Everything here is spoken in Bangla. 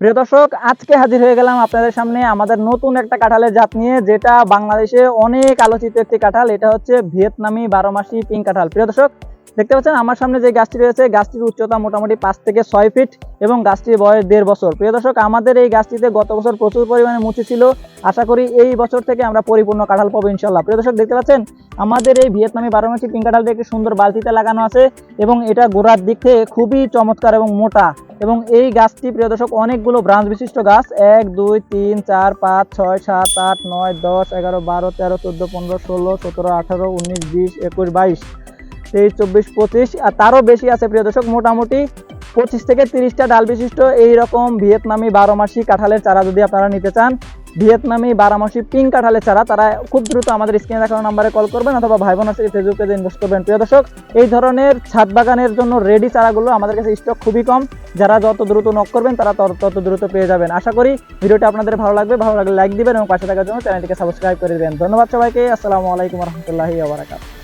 প্রিয় দর্শক, আজকে হাজির হয়ে গেলাম আপনাদের সামনে আমাদের নতুন একটা কাঁঠালের জাত নিয়ে, যেটা বাংলাদেশে অনেক আলোচিত একটি কাঁঠাল। এটা হচ্ছে ভিয়েতনামি বারো মাসি পিঙ্ক কাঁঠাল। প্রিয় দর্শক দেখতে পাচ্ছেন আমার সামনে যে গাছটি রয়েছে, গাছটির উচ্চতা মোটামুটি পাঁচ থেকে ছয় ফিট এবং গাছটির বয়স দেড় বছর। প্রিয় দর্শক, আমাদের এই গাছটিতে গত বছর প্রচুর পরিমাণে মুচি ছিল। আশা করি এই বছর থেকে আমরা পরিপূর্ণ কাঁঠাল পাবো ইনশাল্লাহ প্রিয় দর্শক, দেখতে পাচ্ছেন, আমাদের এই ভিয়েতনামি বারো মাসি পিঙ্ক কাঁঠালটি একটি সুন্দর বালতিতে লাগানো আছে এবং এটা গোড়ার দিক থেকে খুবই চমৎকার এবং মোটা। এবং এই গাছটি, প্রিয় দর্শক, অনেকগুলো ব্রাঞ্চ বিশিষ্ট গাছ। এক, দুই, তিন, চার, পাঁচ, ছয়, সাত, আট, নয়, দশ, এগারো, বারো, তেরো, চোদ্দ, পনেরো, ষোলো, সতেরো, আঠারো, উনিশ, বিশ, একুশ, বাইশ। তেইশ চব্বিশ, পঁচিশ, আর তারও বেশি আছে প্রিয় দর্শক, মোটামুটি পঁচিশ থেকে তিরিশটা ডাল বিশিষ্ট। এই রকম ভিয়েতনামি বারো মাসি কাঁঠালের চারা যদি আপনারা নিতে চান, ভিয়েতনামি বারামাসি পিঙ্ক কাঁঠালের চারা, তারা খুব দ্রুত আমাদের স্ক্রিনে দেখানো নাম্বারে কল করবেন অথবা ভাই বোন আছে ফেসবুক পেজে ইনভেস্ট করবেন। প্রিয় দর্শক, এই ধরনের ছাদ বাগানের জন্য রেডি চারাগুলো আমাদের কাছে স্টক খুবই কম। যারা যত দ্রুত নক করবেন, তারা তত তত দ্রুত পেয়ে যাবেন। আশা করি ভিডিওটা আপনাদের ভালো লাগবে। ভালো লাগলে লাইক দিবেন এবং পাশে থাকার জন্য চ্যানেলটিকে সাবস্ক্রাইব করে দিবেন। ধন্যবাদ সবাইকে। আসসালামু আলাইকুম রহমতুল্লাহি আবরাকাত